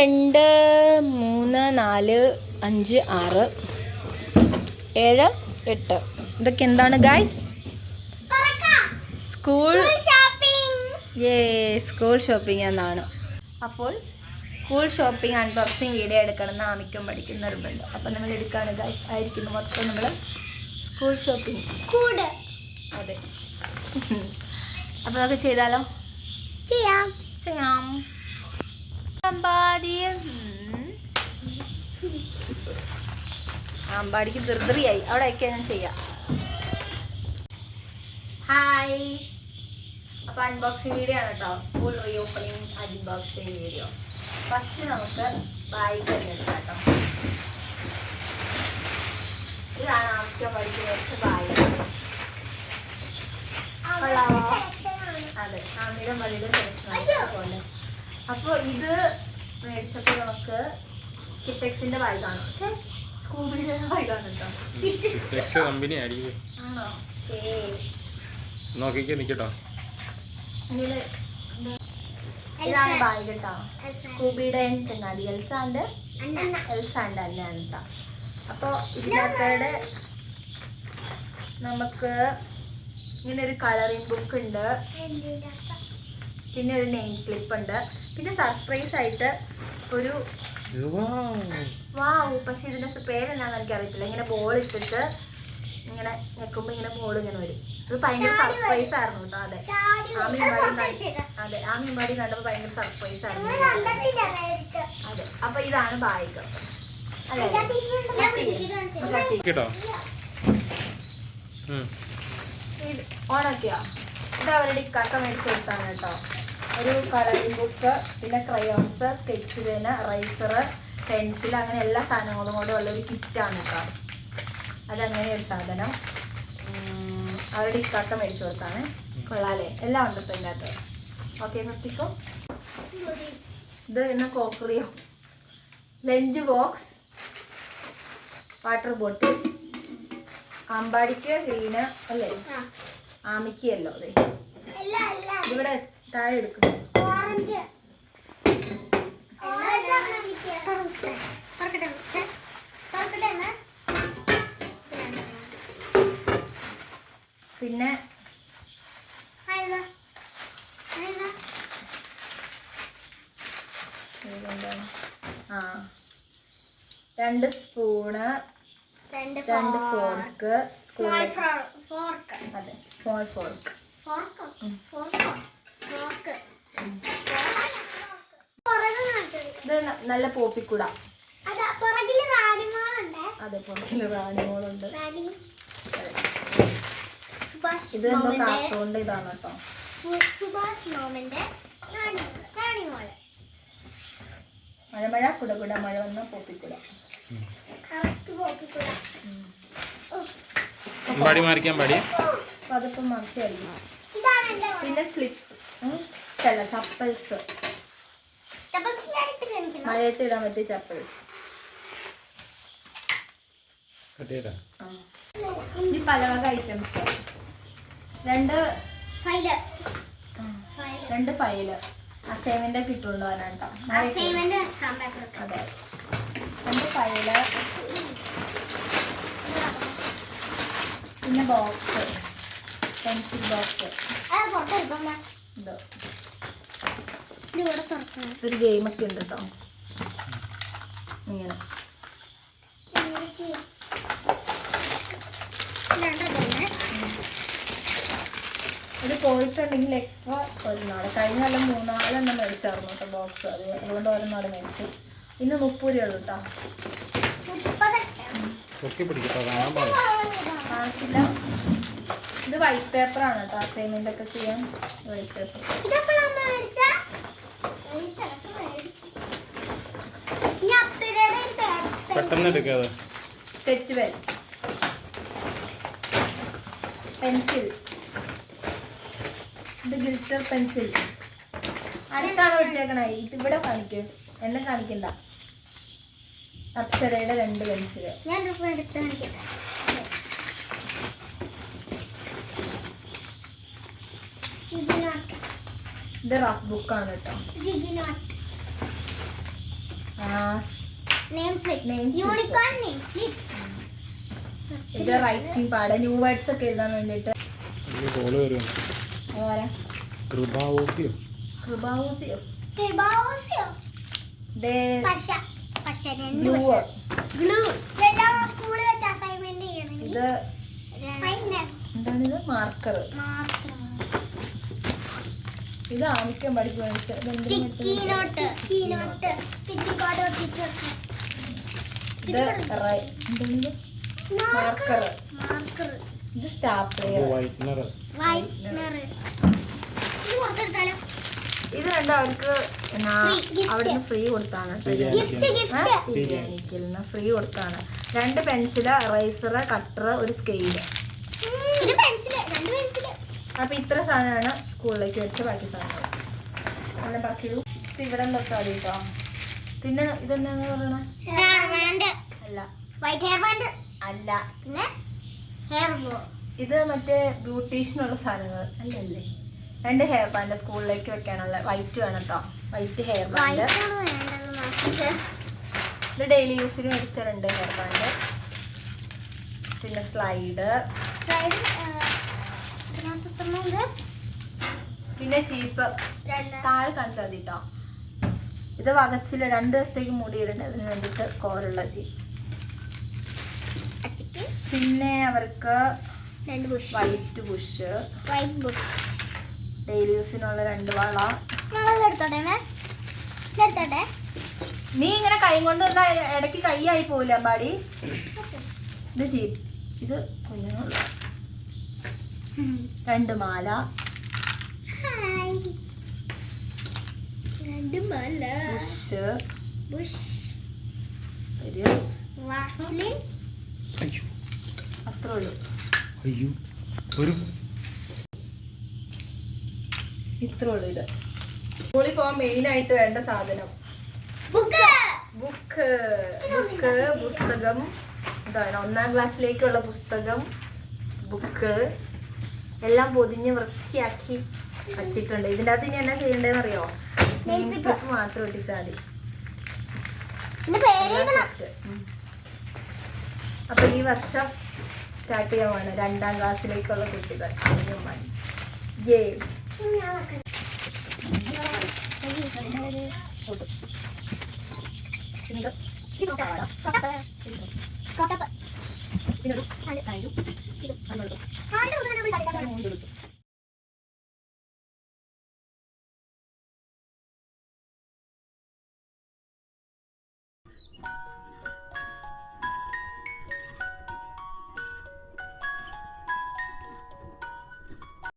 രണ്ട് മൂന്ന് നാല് അഞ്ച് ആറ് ഏഴ് എട്ട്. ഇതൊക്കെ എന്താണ് ഗായ്സ് സ്കൂൾ ഏ സ്കൂൾ ഷോപ്പിംഗ് എന്നാണ്. അപ്പോൾ സ്കൂൾ ഷോപ്പിംഗ് അൺബോക്സിങ് വീഡിയോ എടുക്കണം എന്ന് ആമിക്കും പഠിക്കും നിർബന്ധം അപ്പം നമ്മൾ എടുക്കാണ് ഗായ്സ് ആയിരിക്കുന്നു മൊത്തം നമ്മൾ സ്കൂൾ ഷോപ്പിംഗ് കൂട് അതെ. അപ്പോൾ അതൊക്കെ ചെയ്താലോ? ചെയ്യാം. ചെയ്യാം. അമ്പാടി. അമ്പാടിക്ക് ധൃതിയായി അവിടെ ഒക്കെ ഞാൻ ചെയ്യാം. ഹായ്. അപ്പോൾ അൺബോക്സിങ് വീഡിയോ ആണ് കേട്ടോ school reopening unboxing video first നമുക്ക് ബാഗ് തന്നെ എടുക്കാം കേട്ടോ. ഇതാണ് ആവശ്യം പഠിക്കുന്ന ബാഗ്? അതെ. ആമിയുടെ മടിയുടെ സെലക്ഷൻ അപ്പോൾ ഇത് മേടിച്ചപ്പോൾ നമുക്ക് കിറ്റക്സിന്റെ ബാഗാണ് സ്കൂബിയുടെ ബാഗാണ് കേട്ടോ ടെക്സ് കമ്പനി ആയിരിക്കും. ആണോ? നോക്കിക്കേ നിക്കട്ടോ. ഇതാണ് ബാഗ് കേട്ടോ സ്കൂബിയുടെ ചങ്ങാതി എൽസാണ്ട് എൽസാണ്ട് അല്ല കേട്ടോ അപ്പോൾ ഇതിനകത്തയുടെ നമുക്ക് ഇങ്ങനെ ഒരു കളറിംഗ് ബുക്ക് ഉണ്ട് പിന്നെ ഒരു നെയിം സ്ലിപ്പ് ഉണ്ട്. പിന്നെ സർപ്രൈസ് ആയിട്ട് ഒരു വാവ് പക്ഷെ ഇതിന്റെ പേരെന്നാന്ന് എനിക്ക് അറിയത്തില്ല ഇങ്ങനെ ബോൾ ഇട്ടിട്ട് ഇങ്ങനെ ഞെക്കുമ്പോ ഇങ്ങനെ ബോൾ ഇങ്ങനെ വരും. ഇത് ഭയങ്കര സർപ്രൈസ് ആയിരുന്നു കേട്ടോ അതെ. അതെ ആ ഇമ്പാടി കണ്ടപ്പോ ഭയങ്കര സർപ്രൈസ് ആയിരുന്നു. അതെ അപ്പൊ ഇതാണ് ഇത് ഓണൊക്കെയാ? ഇത് അവരുടെ ഇക്കാക്ക മേടിച്ചു കൊടുത്താണ് കേട്ടോ. ഒരു കളറിംഗ് ബുക്ക് പിന്നെ ക്രയോൺസ് സ്കെച്ച് പേന റൈസർ പെൻസിൽ അങ്ങനെ എല്ലാ സാധനങ്ങളും കൂടെ ഉള്ള ഒരു കിറ്റാണ് കേട്ടോ അതങ്ങനെ ഒരു സാധനം. അവരുടെ ഇക്കാക്ക മേടിച്ചു കൊടുത്താണ്. കൊള്ളാലേ എല്ലാം ഉണ്ട് ഇപ്പം എന്റെ അകത്ത്. ഓക്കെ നിർത്തിക്കോ. ഇത് എന്ന കോക്രിയോ? ലഞ്ച് ബോക്സ് വാട്ടർ ബോട്ടിൽ അമ്പാടിക്ക് ഗ്രീന് അല്ലേ? ആമിക്ക് യെല്ലോ അതെ. ഇവിടെ താഴെ എടുക്കും ഓറഞ്ച്. പിന്നെ? ആ. രണ്ട് സ്പൂണ് രണ്ട് ഫോർക്ക് അതെ സ്മോൾ ഫോർക്ക് ഫോർക്ക് ഇത് നല്ല പോപ്പിക്കുട അതാ പുറകിൽ റാണിമോളുണ്ട് ഇത് എന്തോ കാർട്ടൂണിന്റെ ഇതാണ് കേട്ടോ. സുഭാഷ് മോമന്റെ റാണി റാണിമോൾ മഴ മഴ കുട കുട മഴ വന്ന പോപ്പിക്കുട പാടി മാറിക്കാൻ പാടി. അതിപ്പം മറിച്ചായിരിക്കും പിന്നെ സ്ലിപ്പ് അല്ല ചപ്പൽസ്. മഴയത്ത് ഇടാൻ പറ്റിയ കട്ടിയതാ ഇനി പല വക ഐറ്റംസ് രണ്ട് രണ്ട് ഫയൽ അസൈൻമെന്റ് കിട്ടുള്ളൂ പേപ്പർ അതെ. രണ്ട് ഫയൽ പിന്നെ ബോക്സ് പെൻസിൽ ബോക്സ് ഇതൊരു ഗെയിമൊക്കെ ഉണ്ട് കേട്ടോ ഇങ്ങനെ. ഇത് പോയിട്ടുണ്ടെങ്കിൽ എക്സ്ട്രാ ഒരു നാളെ. കഴിഞ്ഞ കൊല്ലം മൂന്നാലെണ്ണം മേടിച്ചായിരുന്നു കേട്ടോ ബോക്സ് അത് അതുകൊണ്ട് ഒരെണ്ണോടെ മേടിച്ചു. ഇന്ന് മുപ്പത് രൂപ ഉള്ളൂ കേട്ടോ കാണിച്ചില്ല ഇത് വൈറ്റ് പേപ്പറാണ് കേട്ടോ അസൈൻമെന്റ് ഒക്കെ ചെയ്യാൻ. വൈറ്റ് പേപ്പർ ഇതെപ്പോഴാ അമ്മ മേടിച്ച? മേടിച്ചതൊക്കെ മേടിച്ചു. ഇനി അപ്സരയുടെ ഒരു പേ- പെട്ടെന്ന് എടുക്കാതെ സ്കെച്ച് പെൻ പെൻസിൽ. ഇത് ഗ്ലിറ്റർ പെൻസിൽ. അടുത്താണ് പിടിച്ചേക്കണേ ഇത് ഇവിടെ കാണിക്ക്. എന്നെ കാണിക്കണ്ട. അപ്സരയുടെ രണ്ട് പെൻസിൽ. ഞാൻ എടുത്ത് കാണിക്കട്ടെ? ഇത് റഫ് ബുക്കാണ് കേട്ടോ. ആ name slip unicorn name slip ഇത് റൈറ്റിംഗ് പാട്. ന്യൂ വേർഡ്സ് ഒക്കെ എഴുതാൻ വേണ്ടിട്ട് കൃപാവോസിയോ? കൃപാവൂസിയോ? ക്രിബാവോസിയോ ദേ. പശ. പശ രണ്ട് ഗ്ലൂ. പശ? ഗ്ലൂ. ഇതെല്ലാം സ്കൂളിൽ വെച്ച് അസൈൻമെന്റ് ഇത് എന്താണിത് മാർക്കർ ഇത്? ആമിക്കാൻ ഇത് റൈ- മാർക്കർ മാർക്കർ ഇത് സ്റ്റാപ്ലെയർ വൈറ്റ്നർ വൈറ്റ്നർ ഇത് രണ്ടും അവർക്ക് എന്നാ Free, gift. അവിടുന്ന് ഫ്രീ കൊടുത്താണ്. ഗിഫ്റ്റ് ഗിഫ്റ്റ് ബിരിയാണിക്കിൽ നിന്ന് ഫ്രീ കൊടുത്താണ്. രണ്ട് പെൻസിൽ റൈസർ കട്ടർ ഒരു സ്കെയിൽ ഇത് പെൻസിൽ രണ്ട് പെൻസിൽ അപ്പൊ ഇത്ര സാധനമാണ് സ്കൂളിലേക്ക് വെച്ച ബാക്കി സാധനം ഇവിടെ തൊട്ടാൽ കേട്ടോ പിന്നെ ഇതെന്താ പറയണേ? അല്ല. വൈറ്റ് ഹെയർ ബാൻഡ് അല്ല. പിന്നെ ഹെയർ ഇത് മറ്റേ ബ്യൂട്ടീഷ്യനുള്ള സാധനങ്ങൾ അല്ലല്ലേ. രണ്ട് ഹെയർ ബാൻഡ് സ്കൂളിലേക്ക് വെക്കാനുള്ള വൈറ്റ് വേണം കേട്ടോ വൈറ്റ് ഹെയർ ബാൻഡ് ഇത് ഡെയിലി യൂസിന് മേടിച്ച രണ്ട് ഹെയർ ബാൻഡ് പിന്നെ സ്ലൈഡ്? പിന്നെ ചീപ്പ്. താഴെ കാണിച്ചാൽ മതി കേട്ടോ ഇത് വകച്ചില്ല രണ്ട് ദിവസത്തേക്ക് മുടിയിലുണ്ട് അതിന് വേണ്ടിയിട്ട് കോരുള്ള ജി. പിന്നെ അവർക്ക് രണ്ട് ബുഷ് white Bush white Bush daily യൂസിനുള്ള രണ്ട് വള. ഞങ്ങൾ എടുത്തോട്ടെ മേ എടുത്തോട്ടെ. നീ ഇങ്ങനെ കൈ കൊണ്ട് നിന്നാ ഇടയ്ക്ക് കൈയായി പോവില്ല അമ്പാടി? ഇത് ചെയ്യും ഇത് കൊല്ലുന്നുള്ള രണ്ട് മാല ഹായ് രണ്ട് മല ബുഷ്. ബുഷ്. ഒരു. വാസ്ലിൻ അയ്യോ. അത്രേ ഉള്ളൂ. അയ്യോ. ഒരു. ഇത്രേ ഉള്ളൂ ഇത്. സ്കൂളിൽ പോകാൻ മെയിൻ ആയിട്ട് വേണ്ട സാധനം. ബുക്ക്. ബുക്ക്. ബുക്ക് പുസ്തകം. ഇതാണ് ഒന്നാം ക്ലാസ്സിലേക്കുള്ള പുസ്തകം. ബുക്ക്. എല്ലാം പൊതിഞ്ഞ് വൃത്തിയാക്കി വച്ചിട്ടുണ്ട്. ഇതിന്റെ അകത്ത് ഇനി എന്നാ ചെയ്യേണ്ടതെന്ന് അറിയോ മാത്രം ഒട്ടിച്ചാൽ അപ്പൊ ഈ വർഷം സ്റ്റാർട്ട് ചെയ്യാൻ രണ്ടാം ക്ലാസ്സിലേക്കുള്ള കുട്ടികൾ. കൊട്ടപ്പ്. പിന്നെ